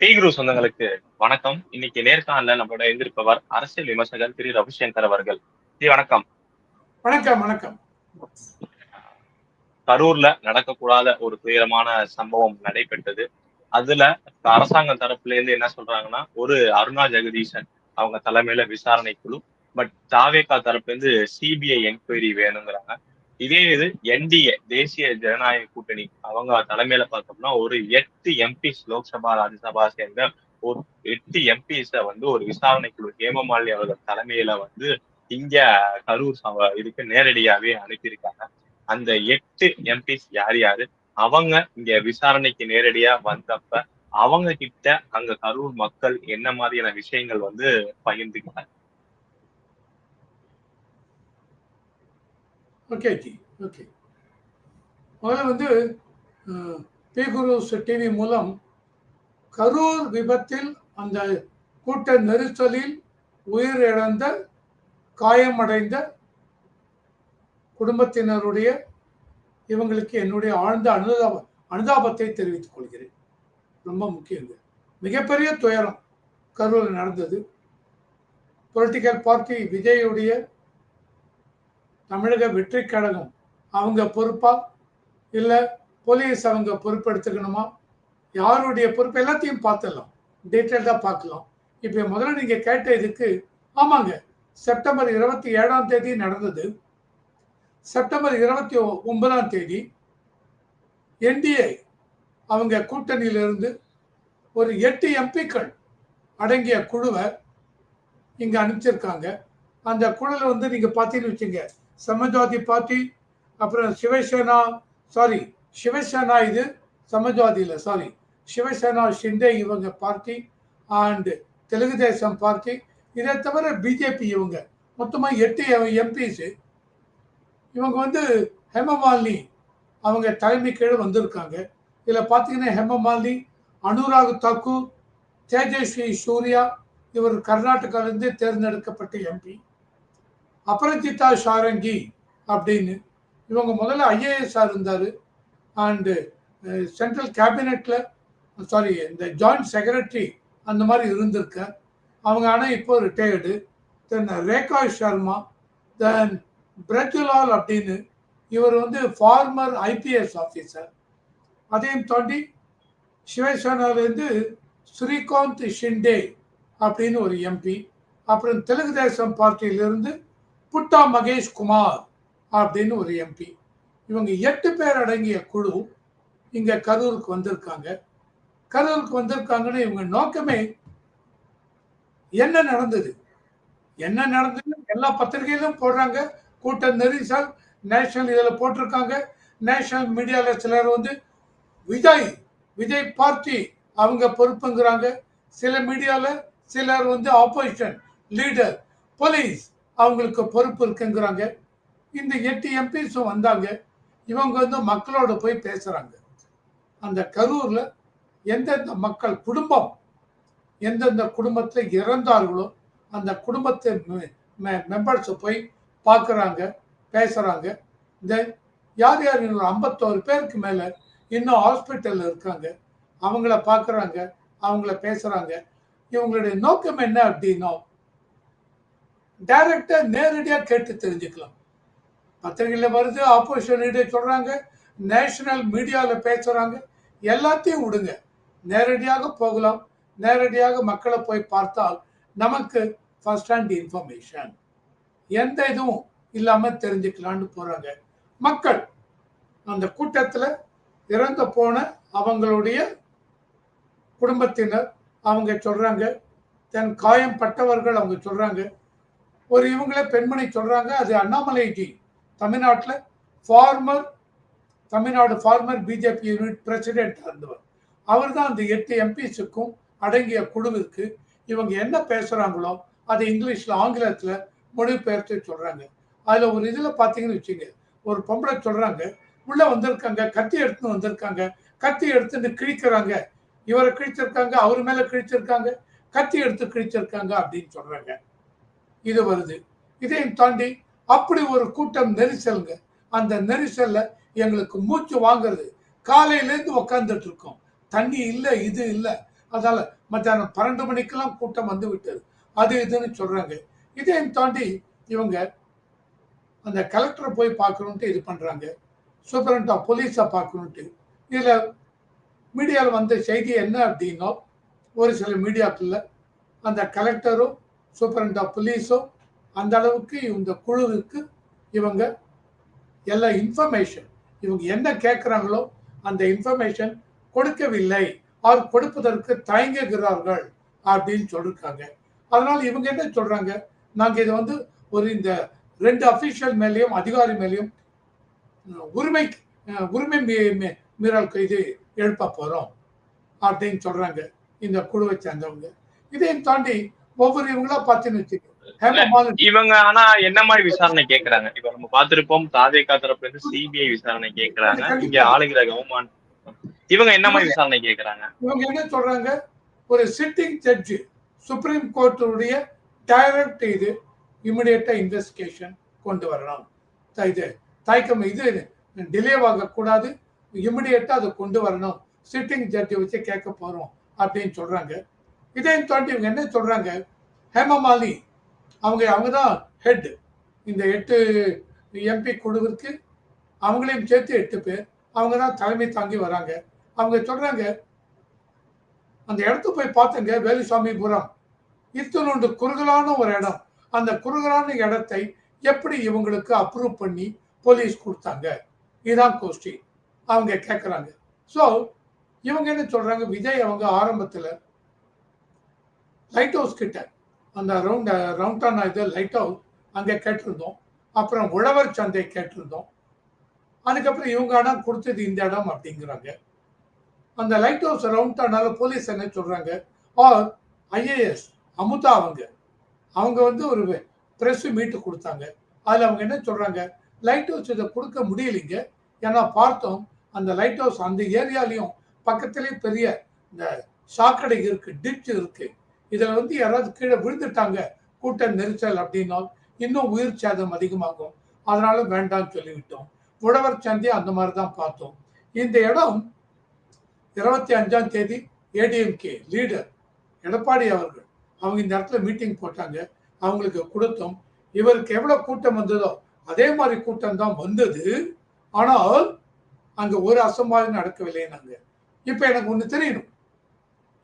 டீகுரு சொந்தங்களுக்கு வணக்கம். இன்னைக்கு நேர்காணல நம்மளோட எந்திருப்பவர் அரசியல் விமர்சகர் திரு ரவிசங்கர் அவர்கள். ஜி வணக்கம். வணக்கம் வணக்கம். கரூர்ல நடக்கக்கூடாத ஒரு துயரமான சம்பவம் நடைபெற்றது. அதுல அரசாங்கம் தரப்புல இருந்து என்ன சொல்றாங்கன்னா ஒரு அருணா ஜெகதீசன் அவங்க தலைமையில விசாரணை குழு பட் தாவேகா தரப்புல இருந்து சிபிஐ என்கொயரி வேணுங்கிறாங்க. இதே இது என்டிஏ தேசிய ஜனநாயக கூட்டணி அவங்க தலைமையில பார்த்தோம்னா ஒரு எட்டு எம்பிஸ் லோக்சபா ராஜ்யசபா சேர்ந்த ஒரு எட்டு எம்பிஸ வந்து ஒரு விசாரணை குழு ஹேமமாலினி அவர்கள் தலைமையில வந்து இங்க கரூர் சவ- இதுக்கு நேரடியாவே அனுப்பியிருக்காங்க. அந்த எட்டு எம்பிஸ் யார் யாரு? அவங்க இங்க விசாரணைக்கு நேரடியா வந்தப்ப அவங்க கிட்ட அங்க கரூர் மக்கள் என்ன மாதிரியான விஷயங்கள் வந்து பகிர்ந்துக்கிட்டாங்க. ஓகே ஜி ஓகே முதல்ல வந்து பி குருஸ் டிவி மூலம் கரூர் விபத்தில் அந்த கூட்ட நெரிசலில் உயிரிழந்த காயமடைந்த குடும்பத்தினருடைய இவங்களுக்கு என்னுடைய ஆழ்ந்த அனுதாப அனுதாபத்தை தெரிவித்துக் கொள்கிறேன். ரொம்ப முக்கியம் மிகப்பெரிய துயரம் கரூரில் நடந்தது. பொலிட்டிக்கல் பார்ட்டி விஜயுடைய தமிழக வெற்றி கழகம் அவங்க பொறுப்பா? இல்லை போலீஸ் அவங்க பொறுப்பெடுத்துக்கணுமா? யாருடைய பொறுப்பு? எல்லாத்தையும் பார்த்துடலாம். டீட்டெயில்டாக பார்க்கலாம். இப்போ முதல்ல நீங்கள் கேட்ட இதுக்கு ஆமாங்க செப்டம்பர் இருபத்தி ஏழாம் தேதி நடந்தது. செப்டம்பர் இருபத்தி ஒ- ஒன்பதாம் தேதி என்டிஏ அவங்க கூட்டணியிலிருந்து ஒரு எட்டு எம்பிக்கள் அடங்கிய குழுவை இங்கே அனுப்பிச்சிருக்காங்க. அந்த குழுவில் வந்து நீங்கள் பார்த்தீங்கன்னு வச்சுங்க சமாஜ்வாதி பார்ட்டி அப்புறம் சிவசேனா சாரி சிவசேனா இது சமாஜ்வாதி இல்லை சாரி சிவசேனா ஷிண்டே இவங்க party and Telugu Desam party. இதை தவிர பிஜேபி இவங்க மொத்தமாக எட்டு எம்பிஸ். இவங்க வந்து ஹெமமாலினி அவங்க தலைமை கீழே வந்திருக்காங்க. இதில் பார்த்தீங்கன்னா ஹெமமாலினி அனுராக் தாக்கூர் தேஜஸ்வி சூர்யா இவர் கர்நாடகாவிலிருந்து தேர்ந்தெடுக்கப்பட்ட எம்பி. அபரஜிதா ஷாரங்கி அப்படின்னு. இவங்க முதல்ல ஐஏஎஸ்ஆ இருந்தார். அண்டு சென்ட்ரல் கேபினெட்டில் சாரி இந்த ஜாயிண்ட் செக்ரட்டரி அந்த மாதிரி இருந்திருக்க. அவங்க ஆனால் இப்போ retired then Rekha Sharma then Brijlal அப்படின்னு இவர் வந்து ஃபார்மர் ஐபிஎஸ் ஆஃபீஸர் அதையும் தாண்டி சிவசேனாலேருந்து ஸ்ரீகாந்த் ஷிண்டே அப்படின்னு ஒரு எம்பி அப்புறம் தெலுங்கு தேசம் பார்ட்டியிலிருந்து புட்டா மகேஷ் குமார் அப்படின்னு ஒரு எம்பி இவங்க எட்டு பேர் அடங்கிய குழு இங்க கரூருக்கு வந்திருக்காங்க. கரூருக்கு வந்திருக்காங்கன்னு இவங்க நோக்கமே என்ன நடந்தது? என்ன நடந்தது? எல்லா பத்திரிகையிலும் போடுறாங்க. கூட்ட நெரிசல் நேஷனல் இதில் போட்டிருக்காங்க. நேஷனல் மீடியாவில் சிலர் வந்து விஜய் விஜய் பார்ட்டி அவங்க பொறுப்புங்கிறாங்க. சில மீடியாவில் சிலர் வந்து ஆப்போசிஷன் லீடர் போலீஸ் அவங்களுக்கு பொறுப்பு இருக்குங்கிறாங்க. இந்த எட்டு எம்பிஸும் வந்தாங்க. இவங்க வந்து மக்களோட போய் பேசுகிறாங்க அந்த கரூரில் எந்தெந்த மக்கள் குடும்பம் எந்தெந்த குடும்பத்தில் இறந்தார்களோ அந்த குடும்பத்தை மெம்பர்ஸை போய் பார்க்குறாங்க பேசுகிறாங்க இந்த யார் யார் இன்னொரு ஐம்பத்தோரு பேருக்கு மேலே இன்னும் ஹாஸ்பிட்டலில் இருக்காங்க. அவங்கள பார்க்குறாங்க அவங்கள பேசுகிறாங்க இவங்களுடைய நோக்கம் என்ன அப்படின்னா டைரக்டா நேரடியாக கேட்டு தெரிஞ்சுக்கலாம். பத்திரிகையில் வருது ஆப்போசிஷன் லீடர் சொல்றாங்க நேஷனல் மீடியாவில் பேசுறாங்க எல்லாத்தையும் விடுங்க. நேரடியாக போகலாம். நேரடியாக மக்களை போய் பார்த்தால் நமக்கு ஃபர்ஸ்ட் ஹேண்ட் இன்ஃபர்மேஷன் எந்த இதுவும் இல்லாமல் தெரிஞ்சுக்கலான்னு போகிறாங்க மக்கள் அந்த கூட்டத்தில் இறந்து போன அவங்களுடைய குடும்பத்தினர் அவங்க சொல்கிறாங்க தன் காயம் பட்டவர்கள் அவங்க சொல்கிறாங்க ஒரு இவங்களே பெண்மணி சொல்றாங்க அது அண்ணாமலை ஜி தமிழ்நாட்டில் former Tamil Nadu former BJP unit president இருந்தவர் அவர் தான் அந்த எட்டு எம்பிஸுக்கும் அடங்கிய குழுவிற்கு இவங்க என்ன பேசுறாங்களோ அதை இங்கிலீஷ்ல ஆங்கிலத்தில் மொழிபெயர்த்து சொல்றாங்க. அதில் ஒரு இதில் பார்த்தீங்கன்னு வச்சுங்க ஒரு பொம்பளை சொல்றாங்க உள்ள வந்திருக்காங்க கத்தி எடுத்துன்னு வந்திருக்காங்க கத்தி எடுத்துன்னு கிழிக்கிறாங்க. இவரை கிழிச்சிருக்காங்க அவர் மேலே கிழிச்சிருக்காங்க கத்தி எடுத்து கிழிச்சிருக்காங்க அப்படின்னு சொல்றாங்க. இது வருது. இதையும் தாண்டி அப்படி ஒரு கூட்டம் நெரிசலுங்க. அந்த நெரிசல்ல எங்களுக்கு மூச்சு வாங்குறது. காலையிலேருந்து உக்காந்துட்டு இருக்கோம் தண்ணி இல்லை இது இல்லை. அதனால மத்தியானம் பன்னெண்டு மணிக்கெல்லாம் கூட்டம் வந்து விட்டது. அது இதுன்னு சொல்றாங்க. இதையும் தாண்டி இவங்க அந்த கலெக்டரை போய் பார்க்கணுன்ட்டு இது பண்றாங்க. சூப்பரண்ட் ஆஃப் போலீஸை பார்க்கணுன்ட்டு. இதில் மீடியாவில் வந்த செய்தி என்ன அப்படின்னா ஒரு சில மீடியாக்குள்ள அந்த கலெக்டரும் சூப்பரண்ட் ஆஃப் போலீஸோ அந்த அளவுக்கு இந்த குழுவுக்கு இவங்க எல்லா இன்ஃபர்மேஷன் இவங்க என்ன கேட்குறாங்களோ அந்த இன்ஃபர்மேஷன் கொடுக்கவில்லை அவர் கொடுப்பதற்கு தயங்குகிறார்கள் அப்படின்னு சொல்லியிருக்காங்க அதனால் இவங்க என்ன சொல்கிறாங்க நாங்கள் இதை வந்து ஒரு இந்த ரெண்டு அஃபீஷியல் மேலேயும் அதிகாரி மேலேயும் உரிமை உரிமை மீறல் இது எழுப்ப போகிறோம் அப்படின்னு சொல்கிறாங்க இந்த குழுவை சேர்ந்தவங்க. இதையும் தாண்டி ஒவ்வொரு இவங்களா வச்சுக்கோங்க ஹேமமாலினி இவங்க ஆனா என்ன மாதிரி விசாரணை கேக்குறாங்க? இப்ப நம்ம பார்த்திருப்போம் தாவேகா தரப்புல இருந்து சிபிஐ விசாரணை கேக்குறாங்க இங்க ஆளுகிற கவர்மெண்ட் இவங்க என்ன மாதிரி விசாரணை கேக்குறாங்க? இவங்க என்ன சொல்றாங்க? ஒரு சிட்டிங் ஜட்ஜு சுப்ரீம் கோர்ட்டுடைய டைரக்ட் இது இமிடியேட்டா இன்வெஸ்டிகேஷன் கொண்டு வரணும் த- இது தயக்கம் இது டிலே ஆகக்கூடாது. இமிடியேட்டா அதை கொண்டு வரணும். சிட்டிங் ஜட்ஜை வச்சு கேட்க போறோம் அப்படின்னு சொல்றாங்க. இதையும் தாண்டி இவங்க என்ன சொல்றாங்க? ஹேமமாலி அவங்க அவங்க தான் ஹெட் இந்த எட்டு எம்பி குழுவிற்கு அவங்களையும் சேர்த்து எட்டு பேர். அவங்க தான் தலைமை தாங்கி வராங்க. அவங்க சொல்றாங்க அந்த இடத்துக்கு போய் பார்த்தங்க வேலுசாமிபுரம் இத்தனோண்டு குறுகலான ஒரு இடம். அந்த குறுகலான இடத்தை எப்படி இவங்களுக்கு அப்ரூவ் பண்ணி போலீஸ் கொடுத்தாங்க? இதுதான் கொஸ்டின் அவங்க கேட்குறாங்க ஸோ இவங்க என்ன சொல்றாங்க? விஜய் அவங்க ஆரம்பத்தில் லைட் ஹவுஸ் கிட்ட. அந்த ரவுண்ட் ரவுண்டான இது லைட் ஹவுஸ் அங்கே கேட்டிருந்தோம். அப்புறம் உழவர் சந்தை கேட்டிருந்தோம். அதுக்கப்புறம் இவங்க இடம் கொடுத்தது இந்த இடம் அப்படிங்கிறாங்க. அந்த லைட் ஹவுஸ் ரவுண்டானால போலீஸ் என்ன சொல்கிறாங்க ஆர் ஐஏஎஸ் அமுதா அவங்க. அவங்க வந்து ஒரு ப்ரெஸ் மீட்டு கொடுத்தாங்க. அதில் அவங்க என்ன சொல்கிறாங்க லைட் ஹவுஸ் இதை கொடுக்க முடியலைங்க. ஏன்னா பார்த்தோம் அந்த லைட் ஹவுஸ் அந்த ஏரியாலையும் பக்கத்துலேயே பெரிய இந்த சாக்கடை இருக்குது டிச் இருக்குது இதில் வந்து யாராவது கீழே விழுந்துட்டாங்க கூட்ட நெரிசல் அப்படின்னா இன்னும் உயிர் சேதம் அதிகமாகும். அதனால வேண்டாம்னு சொல்லிவிட்டோம். உழவர் சந்தை அந்த மாதிரி தான் பார்த்தோம். இந்த இடம் இருபத்தி அஞ்சாம் தேதி ஏடிஎம்கே லீடர் எடப்பாடி அவர்கள் அவங்க இந்த இடத்துல மீட்டிங் போட்டாங்க. அவங்களுக்கு கொடுத்தோம். இவருக்கு எவ்வளோ கூட்டம் வந்ததோ அதே மாதிரி கூட்டம் தான் வந்தது. ஆனால் அங்கே ஒரு அசம்பாவிதம் நடக்கவில்லை இப்போ எனக்கு ஒன்று தெரியணும்.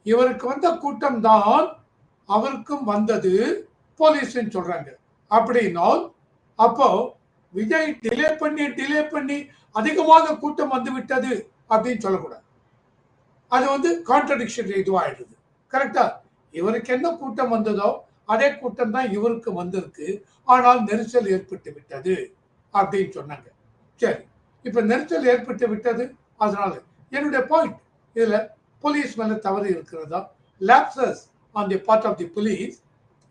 இவருக்கு வந்த கூட்டம் தான் அவருக்கும் வந்தது போலீஸ்ன்னு சொல்றாங்க. அப்படின்னால் அப்போ விஜய் டிலே பண்ணி டிலே பண்ணி அதிகமாக கூட்டம் வந்து விட்டது அப்படின்னு சொல்லக்கூடாது. அது வந்து கான்ட்ரடிக்ஷன் இதுவாகிடுது கரெக்டா இவருக்கு என்ன கூட்டம் வந்ததோ அதே கூட்டம் தான் இவருக்கு வந்திருக்கு. ஆனால் நெரிசல் ஏற்பட்டு விட்டது அப்படின்னு சொன்னாங்க. சரி இப்ப நெரிசல் ஏற்பட்டு விட்டது அதனால என்னுடைய பாயிண்ட் இதுல போலீஸ் மேல தவறு இருக்கிறதா? Lapses on the part of the police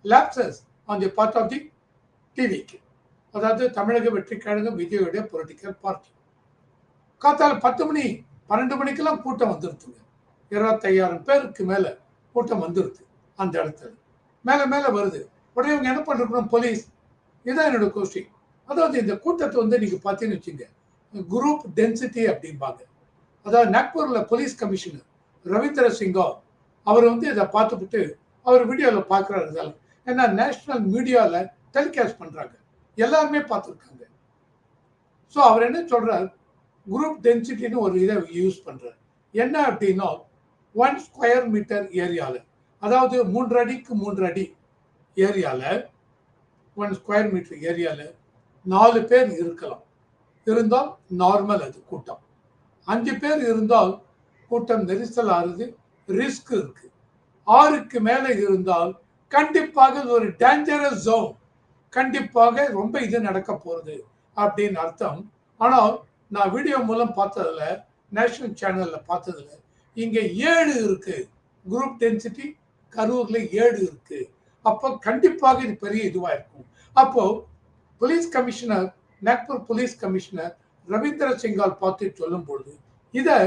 lapses on the part of the டிவிக்கு அதாவது தமிழக வெற்றி கழகம் விஜயோடைய பொலிட்டிக்கல் பார்ட்டி காத்தால பத்து மணி பன்னெண்டு மணிக்கெல்லாம் கூட்டம் வந்துருதுங்க இருபத்தையாயிரம் பேருக்கு மேலே கூட்டம் வந்துருது அந்த இடத்துல. மேலே மேலே வருது. உடனே இவங்க என்ன பண்ணிருக்கணும்? போலீஸ் இதான் என்னோட கொஸ்டின் அதாவது இந்த கூட்டத்தை வந்து நீங்கள் பார்த்தீங்கன்னு வச்சுங்க குரூப் டென்சிட்டி அப்படிம்பாங்க. அதாவது நாக்பூரில் போலீஸ் கமிஷனர் ரவீந்திர சிங்கோ அவர் வந்து இதை பார்த்துக்கிட்டு அவர் வீடியோவில் பார்க்குறாரு இதெல்லாம் ஏன்னா நேஷ்னல் மீடியாவில் டெலிகாஸ்ட் பண்ணுறாங்க எல்லாருமே பார்த்துருக்காங்க. ஸோ அவர் என்ன சொல்கிறார் குரூப் டென்சிட்டின்னு ஒரு இதை யூஸ் பண்ணுறார் என்ன அப்படின்னா ஒன் ஸ்கொயர் மீட்டர் ஏரியாவில் அதாவது மூன்று அடிக்கு மூன்று அடி ஏரியாவில் ஒன் ஸ்கொயர் மீட்டர் ஏரியாவில் நாலு பேர் இருக்கலாம். இருந்தால் நார்மல் அது கூட்டம். அஞ்சு பேர் இருந்தால் கூட்டம் நெரிசல் ஆறுது ரிஸ்க் இருக்கு. ஆறுக்கு மேலே இருந்தால் கண்டிப்பாக இது ஒரு டேஞ்சரஸ் ஜோன் கண்டிப்பாக ரொம்ப இது நடக்க போகிறது அப்படின்னு அர்த்தம். ஆனால் நான் வீடியோ மூலம் பார்த்ததுல நேஷனல் சேனலில் பார்த்ததில் இங்கே ஏழு இருக்கு. குரூப் டென்சிட்டி கரூரில் ஏழு இருக்கு. அப்போ கண்டிப்பாக இது பெரிய இதுவாக இருக்கும். அப்போ police commissioner Nagpur police commissioner Ravindra Singal பார்த்து சொல்லும் பொழுது இதை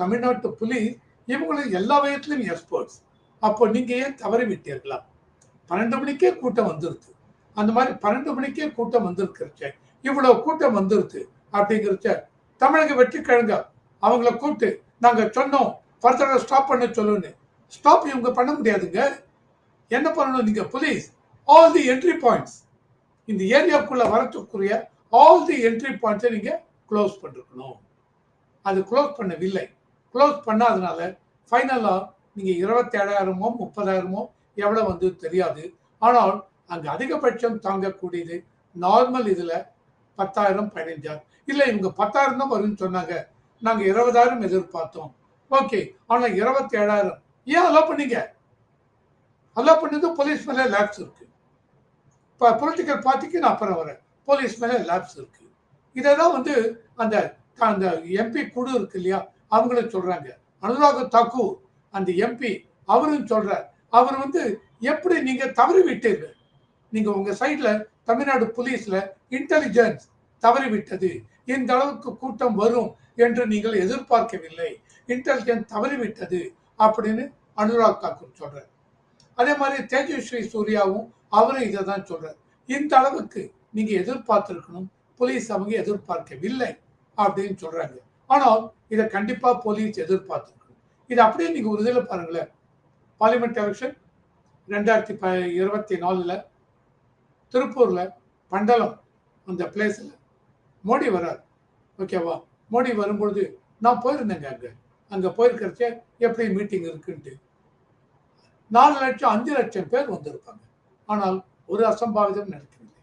தமிழ்நாட்டு புலி இவங்களும் எல்லா விதத்திலும் எக்ஸ்பர்ட்ஸ் அப்போ நீங்கள் ஏன் தவறி விட்டீர்களா? பன்னெண்டு மணிக்கே கூட்டம் வந்துருது அந்த மாதிரி பன்னெண்டு மணிக்கே கூட்டம் வந்திருக்கிறச்ச இவ்வளோ கூட்டம் வந்துருது அப்படிங்கிறச்ச தமிழக வெற்றி கழக அவங்கள கூப்பிட்டு நாங்கள் சொன்னோம் ஃபர்தராக ஸ்டாப் பண்ண சொல்லுன்னு. ஸ்டாப் இவங்க பண்ண முடியாதுங்க. என்ன பண்ணணும் நீங்கள் police all the entry points இந்த ஏரியாவுக்குள்ளே வரத்துக்குரிய ஆல் தி என்ட்ரி பாயிண்ட்ஸை நீங்கள் க்ளோஸ் பண்ணிருக்கணும். அது க்ளோஸ் பண்ணவில்லை. க்ளோஸ் பண்ணாதனால ஃபைனலாக நீங்கள் இருபத்தேழாயிரமோ முப்பதாயிரமோ எவ்வளோ வந்து தெரியாது. ஆனால் அங்கே அதிகபட்சம் தாங்கக்கூடியது நார்மல் இதில் பத்தாயிரம் பதினஞ்சாயிரம். இல்லை இவங்க பத்தாயிரம் தான் வரும்னு சொன்னாங்க. நாங்கள் இருபதாயிரம் எதிர்பார்த்தோம். ஓகே ஆனால் இருபத்தேழாயிரம். ஏன் அலோ பண்ணீங்க? அலோ பண்ணது போலீஸ் மேலே லேப்ஸ் இருக்கு. இப்போ பொலிட்டிக்கல் பார்ட்டிக்கு நான் அப்புறம் வரேன். போலீஸ் மேலே லேப்ஸ் இருக்கு. இதை தான் வந்து அந்த அந்த எம்பி குழு இருக்கு இல்லையா? அவங்களும் சொல்றாங்க. அனுராக் தாக்கூர் அந்த எம்பி அவரும் சொல்றார். அவர் வந்து எப்படி நீங்க தவறி விட்டீர்கள் நீங்க உங்க சைட்ல தமிழ்நாடு போலீஸ்ல இன்டெலிஜென்ஸ் தவறி விட்டது இந்த அளவுக்கு கூட்டம் வரும் என்று நீங்கள் எதிர்பார்க்கவில்லை. இன்டெலிஜென்ஸ் தவறிவிட்டது அப்படின்னு அனுராக் தாக்கூர் சொல்றார். அதே மாதிரி தேஜஸ்வி சூர்யாவும் அவரும் இதை தான் சொல்றார். இந்த அளவுக்கு நீங்க எதிர்பார்த்திருக்கணும். போலீஸ் அவங்க எதிர்பார்க்கவில்லை அப்படின்னு சொல்றாங்க. ஆனால் இதை கண்டிப்பா போலீஸ் எதிர்பார்த்திருக்கணும் இது அப்படியே நீங்க ஒரு இதில் பாருங்களேன். பார்லிமெண்ட் எலெக்ஷன் ரெண்டாயிரத்தி ப இருபத்தி நாலுல திருப்பூர்ல பண்டலம் அந்த பிளேஸ்ல மோடி வரார். ஓகேவா மோடி வரும்பொழுது நான் போயிருந்தேங்க அங்கே. அங்கே போயிருக்கிறச்ச எப்படி மீட்டிங் இருக்குன்ட்டு. நாலு லட்சம் அஞ்சு லட்சம் பேர் வந்திருப்பாங்க. ஆனால் ஒரு அசம்பாவிதம் நடக்கவில்லை.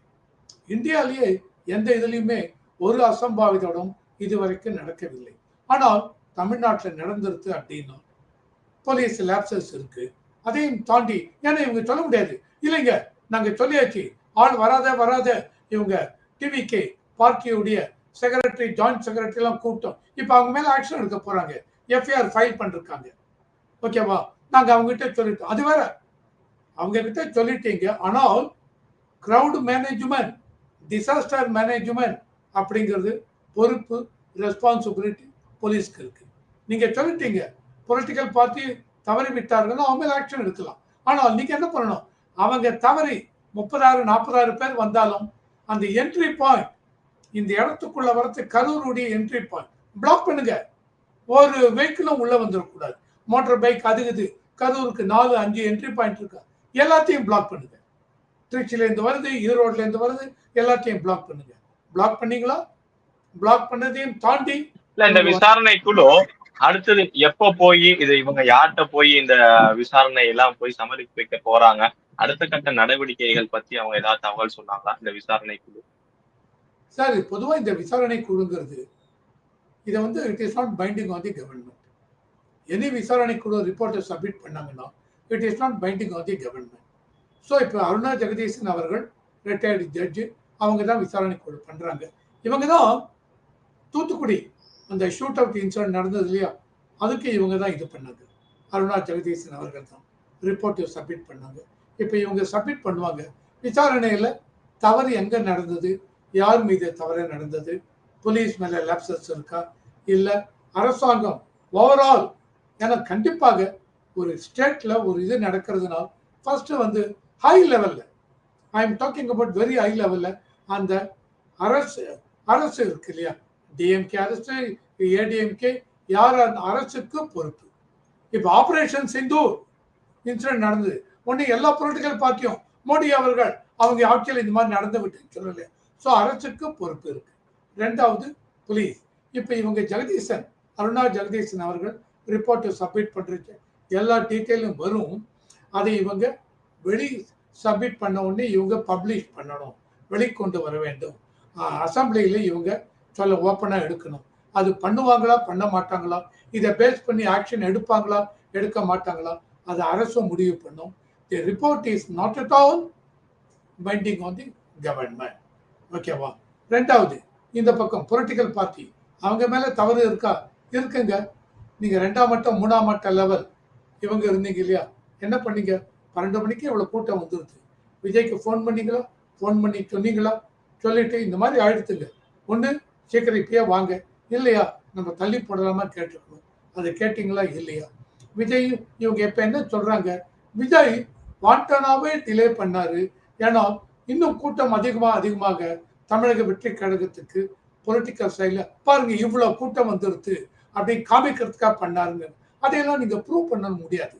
இந்தியாவிலேயே எந்த இதுலையுமே ஒரு அசம்பாவிதம் இதுவரைக்கும் நடக்கவில்லை. ஆனால் தமிழ்நாட்டில் நடந்திருக்கு அப்படின்னா போலீஸ் லேப்சஸ் இருக்கு. அதையும் தாண்டி ஏன்னா இவங்க சொல்ல முடியாது. இல்லைங்க நாங்க சொல்லியாச்சு. ஆள் வராத வராத. இவங்க டிவிகே பார்ட்டியுடைய செக்ரட்டரி ஜாயிண்ட் செக்ரட்டரி எல்லாம் கூப்பிட்டோம். இப்போ அவங்க மேல ஆக்ஷன் எடுக்க போறாங்க. எஃப்ஐஆர் ஃபைல் பண்ணிருக்காங்க. ஓகேவா நாங்க அவங்க கிட்ட சொல்லிட்டோம். அது வேற. அவங்க கிட்ட சொல்லிட்டீங்க. ஆனால் கிரவுட் மேனேஜ்மெண்ட் டிசாஸ்டர் மேனேஜ்மெண்ட் அப்படிங்கிறது பொறுப்பு ரெஸ்பான்சிபிலிட்டி போலீஸ்க்கு இருக்கு நீங்க சொல்லிட்டீங்க பொலிட்டிக்கல் பார்ட்டி தவறி விட்டார்கள் அவங்க மேல ஆக்ஷன் எடுக்கலாம். ஆனால் நீங்க என்ன பண்ணணும்? அவங்க தவறி முப்பதாயிரம் நாற்பதாயிரம் பேர் வந்தாலும் அந்த என்ட்ரி பாயிண்ட் இந்த இடத்துக்குள்ள வரத்து கரூருடைய என்ட்ரி பாயிண்ட் பிளாக் பண்ணுங்க. ஒரு வெஹிக்கிளும் உள்ள வந்துடக்கூடாது மோட்டர் பைக் அது இது கரூருக்கு நாலு அஞ்சு என்ட்ரி பாயிண்ட் இருக்கு. எல்லாத்தையும் பிளாக் பண்ணுங்க. திருச்சியிலேருந்து வருது ஈரோட்லேருந்து வருது எல்லாத்தையும் பிளாக் பண்ணுங்க. பிளாக் பண்ணீங்களா? பிளாக் பண்ணதையும் தாண்டி இல்ல இந்த விசாரணை குழு அடுத்தது எப்ப போய் இது இவங்க யார்கிட்ட போய் இந்த விசாரணை எல்லாம் போய் சமர்ப்பிக்க போறாங்க? அடுத்த கட்ட நடவடிக்கைகள் பத்தி அவங்க ஏதாவது தகவல் சொன்னாங்களா இந்த விசாரணை குழு? சார் பொதுவாக இந்த விசாரணை குழுங்கிறது இதை வந்து it is not binding on the government any விசாரணை குழு ரிப்போர்ட்டை சப்மிட் பண்ணாங்கன்னா it is not binding on the government so இப்போ அருணா ஜெகதீசன் அவர்கள் ரிட்டையர்டு ஜட்ஜு அவங்க தான் விசாரணை குழு பண்ணுறாங்க இவங்க தான் தூத்துக்குடி அந்த ஷூட் அவுட் இன்சிடென்ட் நடந்தது இல்லையா? அதுக்கு இவங்க தான் இது பண்ணாங்க. அருணா ஜெகதீசன் அவர்கள் தான் ரிப்போர்ட்டை சப்மிட் பண்ணாங்க. இப்போ இவங்க சப்மிட் பண்ணுவாங்க. விசாரணையில் தவறு எங்கே நடந்தது? யார் மீது தவறு நடந்தது? போலீஸ் மேலே லேப்சஸ் இருக்கா? இல்லை அரசாங்கம் ஓவரால் ஏன்னா கண்டிப்பாக ஒரு ஸ்டேட்டில் ஒரு இது நடக்கிறதுனால் ஃபஸ்ட்டு வந்து ஹை லெவலில் I am talking about very high லெவலில் அந்த அரசு அரசு இருக்கு இல்லையா? டிஎம்கே அரசு ஏடிஎம்கே யார் அந்த அரசுக்கு பொறுப்பு? இப்போ ஆபரேஷன் சிந்தூர் இன்சிடென்ட் நடந்தது. ஒன்று எல்லா பொலிட்டிக்கல் பார்ட்டியும் மோடி அவர்கள் அவங்க ஆட்சியில் இந்த மாதிரி நடந்து விட்டு சொல்லலை. ஸோ அரசுக்கு பொறுப்பு இருக்கு. ரெண்டாவது புலீஸ் இப்போ இவங்க ஜெகதீசன் அருணா ஜெகதீசன் அவர்கள் ரிப்போர்ட்டை சப்மிட் பண்ணுறது எல்லா டீட்டெயிலும் வரும். அதை இவங்க வெளி சப்மிட் பண்ண உடனே இவங்க பப்ளிஷ் பண்ணணும். வெளிக்கொண்டு வர வேண்டும். அசம்பிளியில் இவங்க சொல்ல ஓப்பனாக எடுக்கணும். அது பண்ணுவாங்களா பண்ண மாட்டாங்களா? இதை பேஸ் பண்ணி ஆக்ஷன் எடுப்பாங்களா எடுக்க மாட்டாங்களா? அது அரசும் முடிவு பண்ணும். The report is not at all binding on the government ஓகேவா ரெண்டாவது இந்த பக்கம் பொலிட்டிக்கல் பார்ட்டி அவங்க மேலே தவறு இருக்கா? இருக்குங்க. நீங்கள் ரெண்டாம் மட்டம் மூணாம் மட்ட லெவல் இவங்க இருந்தீங்க இல்லையா? என்ன பண்ணீங்க? பன்னெண்டு மணிக்கு இவ்வளோ கூட்டம் வந்துருது. விஜய்க்கு ஃபோன் பண்ணீங்களா? ஃபோன் பண்ணி சொன்னீங்களா? சொல்லிட்டு இந்த மாதிரி ஆயிடுத்துங்க ஒன்று சீக்கிரம் இப்பயே வாங்க. இல்லையா? நம்ம தள்ளி போடலாமா கேட்டிருக்கணும் அதை கேட்டிங்களா? இல்லையா? விஜய் இவங்க எப்ப என்ன சொல்றாங்க? விஜய் வாண்டனாவே டிலே பண்ணாரு. ஏன்னா இன்னும் கூட்டம் அதிகமா அதிகமாக தமிழக வெற்றி கழகத்துக்கு பொலிட்டிக்கல் சைடில் பாருங்க இவ்வளவு கூட்டம் வந்துருது அப்படின்னு காமிக்கிறதுக்காக பண்ணாருங்க அதையெல்லாம் நீங்க ப்ரூவ் பண்ண முடியாது.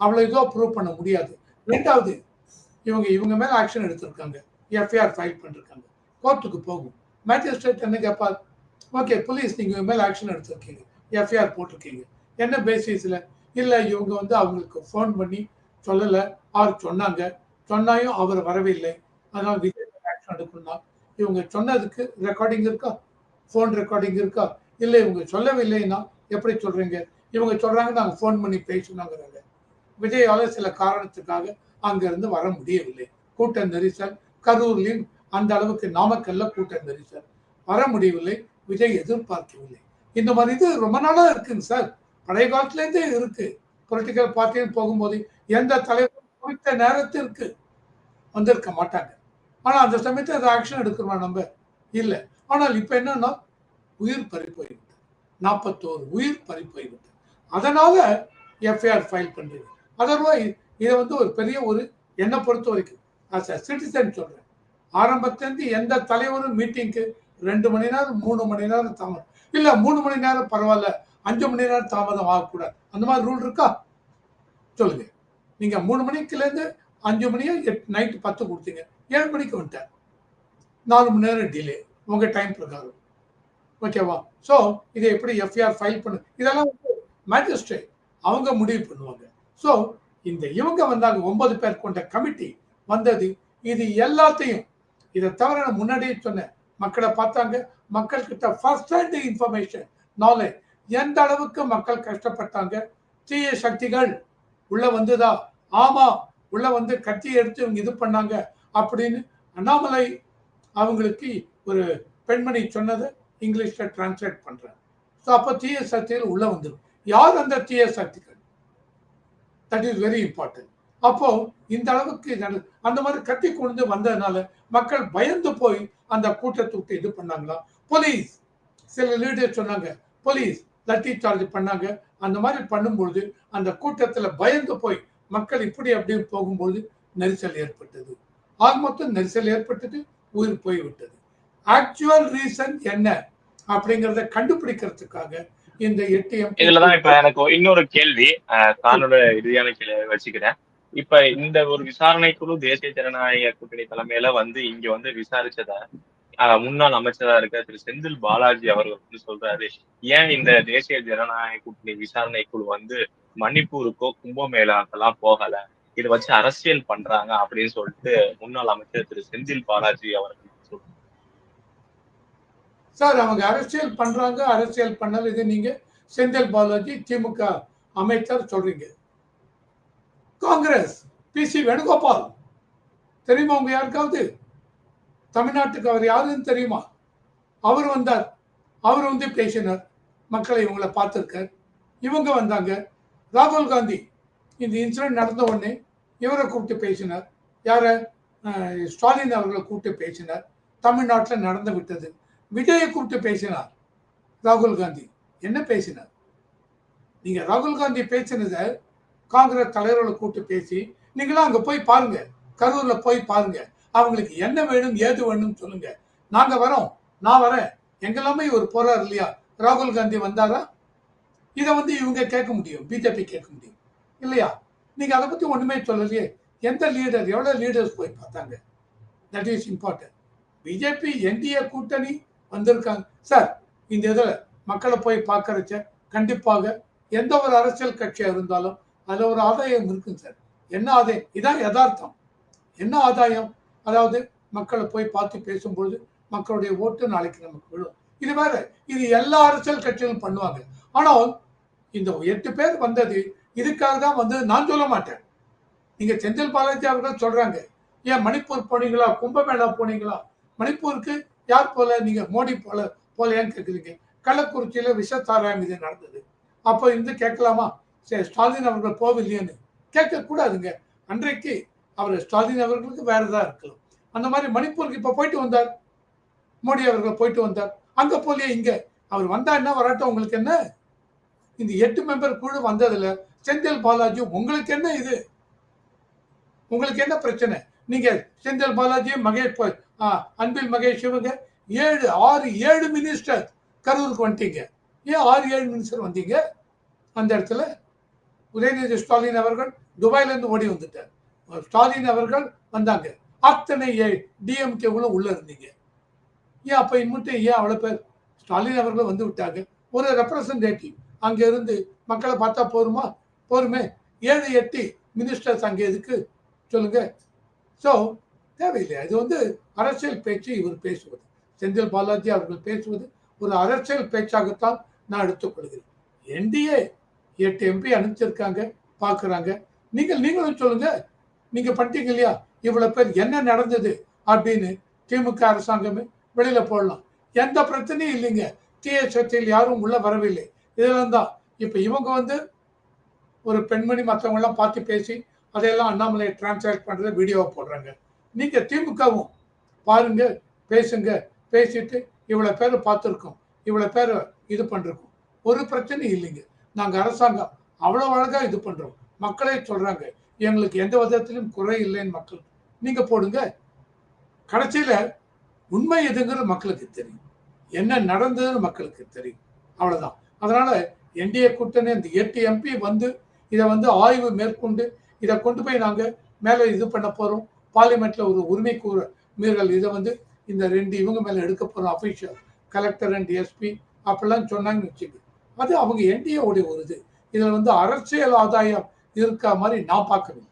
அவ்வளவு இதோ ப்ரூவ் பண்ண முடியாது. ரெண்டாவது இவங்க இவங்க மேல ஆக்ஷன் எடுத்திருக்காங்க. எஃப்ஐஆர் ஃபைல் பண்ணிருக்காங்க. கோர்ட்டுக்கு போகும். மேஜிஸ்ட்ரேட் என்ன கேட்பார் ஓகே போலீஸ் நீங்கள் மேலே ஆக்ஷன் எடுத்திருக்கீங்க. எஃப்ஐஆர் போட்டிருக்கீங்க. என்ன பேசிஸில் இல்லை இவங்க வந்து அவங்களுக்கு ஃபோன் பண்ணி சொல்லலை. அவர் சொன்னாங்க. சொன்னாயும் அவர் வரவில்லை. அதனால் விஜய் ஆக்ஷன் எடுக்கணும் இவங்க சொன்னதுக்கு ரெக்கார்டிங் இருக்கா? ஃபோன் ரெக்கார்டிங் இருக்கா? இல்லை இவங்க சொல்லவில்லைன்னா எப்படி சொல்கிறீங்க இவங்க சொல்கிறாங்க நாங்கள் ஃபோன் பண்ணி பேசணுங்கிறாங்க விஜயால சில காரணத்துக்காக அங்கேருந்து வர முடியவில்லை. கூட்ட நெரிசல் கரூர்லேயும் அந்த அளவுக்கு நாமக்கல்ல கூட்ட நெரிசல் வர முடியவில்லை விஜய் எதிர்பார்க்கவில்லை. இந்த மாதிரி இது ரொம்ப நாளா இருக்குங்க சார். பழைய காலத்துல இருந்தே இருக்கு பொலிட்டிக்கல் பார்ட்டியில் போகும்போது எந்த தலைவரும் குறித்த நேரத்திற்கு வந்திருக்க மாட்டாங்க. ஆனா அந்த சமயத்தில் அது ஆக்ஷன் எடுக்கிறோமா நம்ம? இல்லை. ஆனால் இப்ப என்னன்னா உயிர் பறி போய்விட்டது நாற்பத்தோரு உயிர் பறி போய்விட்டது அதனால எஃப்ஐஆர் ஃபைல் பண்றது அதர்வாய் இதை வந்து ஒரு பெரிய ஒரு என்னை பொறுத்த வரைக்கும் ஆஸ் சிட்டிசன் சொல்றேன். ஆரம்பத்திலேருந்து எந்த தலைவரும் மீட்டிங்க்கு ரெண்டு மணி நேரம் மூணு மணி நேரம் தாமதம். இல்ல மூணு மணி நேரம் பரவாயில்ல அஞ்சு மணி நேரம் தாமதம் ஆகக்கூடாது. அந்த மாதிரி ரூல் இருக்கா? சொல்லுங்க. நீங்க மூணு மணிக்குலேருந்து அஞ்சு மணியோ எட் நைட்டு பத்து கொடுத்தீங்க. ஏழு மணிக்கு வந்துட்டார் நாலு மணி நேரம் டிலே உங்க டைம் பிரகாரம். ஓகேவா ஸோ இதை எப்படி எஃப்ஐஆர் ஃபைல் பண்ணு இதெல்லாம் வந்து மேஜிஸ்ட்ரேட் அவங்க முடிவு பண்ணுவாங்க. ஸோ இந்த இவங்க வந்தாங்க ஒன்பது பேர் கொண்ட கமிட்டி வந்தது. இது எல்லாத்தையும் இதை தவிர நான் முன்னாடியே சொன்னேன். மக்களை பார்த்தாங்க. மக்கள் கிட்ட ஃபர்ஸ்ட் ஹேண்ட் இன்ஃபர்மேஷன் நாலேஜ் எந்த அளவுக்கு மக்கள் கஷ்டப்பட்டாங்க? தீய சக்திகள் உள்ள வந்துதா? ஆமா உள்ள வந்து கத்தி எடுத்து இவங்க இது பண்ணாங்க அப்படின்னு அண்ணாமலை அவங்களுக்கு ஒரு பெண்மணி சொன்னதை இங்கிலீஷில் டிரான்ஸ்லேட் பண்ணுறேன் ஸோ அப்போ தீய சக்திகள் உள்ள வந்துடும் யார் அந்த தீய சக்திகள்? தட் இஸ் வெரி இம்பார்ட்டன்ட் அப்போ இந்த அளவுக்கு அந்த மாதிரி கட்டி கொண்டு வந்ததுனால மக்கள் பயந்து போய் அந்த கூட்டத்தை விட்டு இது பண்ணாங்களா? போலீஸ். சில லீடர் சொன்னாங்க போலீஸ் லட்டி சார்ஜ் பண்ணாங்க. அந்த மாதிரி பண்ணும்பொழுது அந்த கூட்டத்துல பயந்து போய் மக்கள் இப்படி அப்படியே போகும்போது நெரிசல் ஏற்பட்டது. ஆக மொத்தம் நெரிசல் ஏற்பட்டது உயிர் போய்விட்டது ஆக்சுவல் ரீசன் என்ன? அப்படிங்கறத கண்டுபிடிக்கிறதுக்காக இந்த எட்டு இதுலதான் இப்ப எனக்கு இன்னொரு கேள்வி தானோட இறுதியான கேள்வி வச்சுக்கிறேன். இப்ப இந்த ஒரு விசாரணை குழு தேசிய ஜனநாயக கூட்டணி தலைமையில வந்து இங்க வந்து விசாரிச்சத முன்னாள் அமைச்சரா இருக்க திரு செந்தில் பாலாஜி அவர்கள் வந்து சொல்றாரு. ஏன் இந்த தேசிய ஜனநாயக கூட்டணி விசாரணை குழு வந்து மணிப்பூருக்கோ கும்பமேளாக்கெல்லாம் போகல? இதை வச்சு அரசியல் பண்றாங்க அப்படின்னு சொல்லிட்டு முன்னாள் அமைச்சர் திரு செந்தில் பாலாஜி அவர்கள் சார் அவங்க அரசியல் பண்றாங்க அரசியல் பண்ணல இது நீங்க செந்தில் பாலாஜி திமுக அமைச்சர் சொல்றீங்க. Congress P. சி. வேணுகோபால். தெரியுமா உங்க யாருக்காவது? தமிழ்நாட்டுக்கு அவர் யாருன்னு தெரியுமா? அவர் வந்தார். அவர் வந்து பேசினார். மக்களை இவங்களை பார்த்துருக்கார். இவங்க வந்தாங்க. ராகுல் காந்தி இந்த இன்சிடென்ட் நடந்த உடனே இவரை கூப்பிட்டு பேசினார். யார? ஸ்டாலின் அவர்களை கூப்பிட்டு பேசினார். தமிழ்நாட்டில் நடந்து விட்டது. விஜயை கூப்பிட்டு பேசினார் ராகுல் காந்தி. என்ன பேசினார்? நீங்கள் ராகுல் காந்தி பேசினதை காங்கிரஸ் தலைவர்களை கூப்பிட்டு பேசி நீங்களும் அங்க போய் பாருங்க. கரூர்ல போய் பாருங்க. அவங்களுக்கு என்ன வேணும் ஏது வேணும்னு சொல்லுங்க. நாங்க வரோம். நான் வரேன். எங்கெல்லாமே இவர் போறார் இல்லையா? ராகுல் காந்தி வந்தாரா? இதை வந்து இவங்க கேட்க முடியும். பிஜேபி கேட்க முடியும். இல்லையா? நீங்க அதை பத்தி ஒண்ணுமே சொல்லலையே. எந்த லீடர் எவ்வளவு லீடர்ஸ் போய் பார்த்தாங்க? That is important BJP NDA கூட்டணி வந்திருக்காங்க. சார் இந்த இதில் மக்களை போய் பார்க்கறச்ச கண்டிப்பாக எந்த ஒரு அரசியல் கட்சியாக இருந்தாலும் அதில் ஒரு ஆதாயம் இருக்குங்க சார். என்ன ஆதாயம் இதான் யதார்த்தம். என்ன ஆதாயம்? அதாவது மக்களை போய் பார்த்து பேசும்பொழுது மக்களுடைய ஓட்டு நாளைக்கு நமக்கு விழும். இது வேற இது எல்லா அரசியல் கட்சிகளும் பண்ணுவாங்க. ஆனால் இந்த எட்டு பேர் வந்தது இதுக்காக தான் வந்து நான் சொல்ல மாட்டேன். நீங்க செந்தில் பாலாஜி அவர்கள் சொல்றாங்க ஏன் மணிப்பூர் போனீங்களா? கும்பமேளா போனீங்களா? மணிப்பூருக்கு யார் போல? நீங்க மோடி போல போலையான்னு கேட்குறீங்க கள்ளக்குறிச்சியில விஷத்தாராயம் இது நடந்தது. அப்போ இருந்து கேட்கலாமா? சரி ஸ்டாலின் அவர்கள் போவில்லையேன்னு கேட்க கூடாதுங்க. அன்றைக்கு அவர் ஸ்டாலின் அவர்களுக்கு வேற இதாக இருக்கலாம். அந்த மாதிரி மணிப்பூருக்கு இப்போ போயிட்டு வந்தார். மோடி அவர்கள் போயிட்டு வந்தார். அங்கே போலியே இங்கே. அவர் வந்தா என்ன வராட்டும் உங்களுக்கு என்ன? இந்த எட்டு மெம்பர் குழு வந்ததில் செந்தில் பாலாஜி உங்களுக்கு என்ன இது? உங்களுக்கு என்ன பிரச்சனை? நீங்க செந்தில் பாலாஜி மகேஷ் ஆ, அன்பில் மகேஷ் இவங்க ஏழு ஆறு ஏழு மினிஸ்டர் கரூருக்கு வந்துட்டீங்க. ஏன் ஆறு ஏழு மினிஸ்டர் வந்தீங்க? அந்த இடத்துல? உதயநிதி ஸ்டாலின் அவர்கள் துபாயிலிருந்து ஓடி வந்துட்டார். ஸ்டாலின் அவர்கள் வந்தாங்க. அத்தனை டிஎம்கேவுல உள்ள இருந்தீங்க. ஏன் அப்ப இம்முட்டு ஏன் அவ்வளோ பேர்? ஸ்டாலின் அவர்களும் வந்து விட்டாங்க. ஒரு ரெப்ரசன்டேட்டிவ் அங்க இருந்து மக்களை பார்த்தா போருமா? போருமே. ஏழு எட்டு மினிஸ்டர்ஸ் அங்க எதுக்கு? சொல்லுங்க. ஸோ தேவையில்லை இது வந்து அரசியல் பேச்சு இவர் பேசுவது. செந்தில் பாலாஜி அவர்கள் பேசுவது ஒரு அரசியல் பேச்சாகத்தான் நான் எடுத்துக்கொள்கிறேன். என்டிஏ எட்டு எம்பி அனுப்பிச்சிருக்காங்க பார்க்குறாங்க நீங்கள் நீங்களும் சொல்லுங்க. நீங்கள் பண்ணிட்டீங்க இல்லையா? இவ்வளோ பேர் என்ன நடந்தது அப்படின்னு திமுக அரசாங்கமே வெளியில் போடலாம். எந்த பிரச்சனையும் இல்லைங்க. தீய சக்தியில் யாரும் உள்ள வரவில்லை. இதெல்லாம் தான். இப்போ இவங்க வந்து ஒரு பெண்மணி மற்றவங்கெல்லாம் பார்த்து பேசி அதையெல்லாம் அண்ணாமலை டிரான்ஸ்லேட் பண்ணுறது வீடியோவை போடுறாங்க. நீங்கள் திமுகவும் பாருங்க பேசுங்க. பேசிட்டு இவ்வளோ பேர் பார்த்துருக்கோம். இவ்வளோ பேர் இது பண்ணிருக்கோம் ஒரு பிரச்சனையும் இல்லைங்க. நாங்கள் அரசாங்கம் அவ்வளோ அழகாக இது பண்ணுறோம் மக்களே சொல்கிறாங்க எங்களுக்கு எந்த விதத்திலும் குறை இல்லைன்னு மக்கள். நீங்கள் போடுங்க. கடைசியில் உண்மை எதுங்கிறது மக்களுக்கு தெரியும். என்ன நடந்ததுன்னு மக்களுக்கு தெரியும். அவ்வளோதான் அதனால் என்டிஏ கூட்டணி அந்த எட்டு எம்பி வந்து இதை வந்து ஆய்வு மேற்கொண்டு இதை கொண்டு போய் நாங்கள் மேலே இது பண்ண போகிறோம் பார்லிமெண்ட்டில் ஒரு உரிமை கூற மீறல் இதை வந்து இந்த ரெண்டு இவங்க மேலே எடுக்க போகிறோம் அஃபீஷியல் கலெக்டர் அண்ட் எஸ்பி அப்படிலாம் சொன்னாங்கன்னு வச்சுக்கோங்க. அது அவங்க என்டிஏ உடைய ஒரு இது. இதில் வந்து அரசியல் ஆதாயம் இருக்க மாதிரி நான் பார்க்கவில்லை.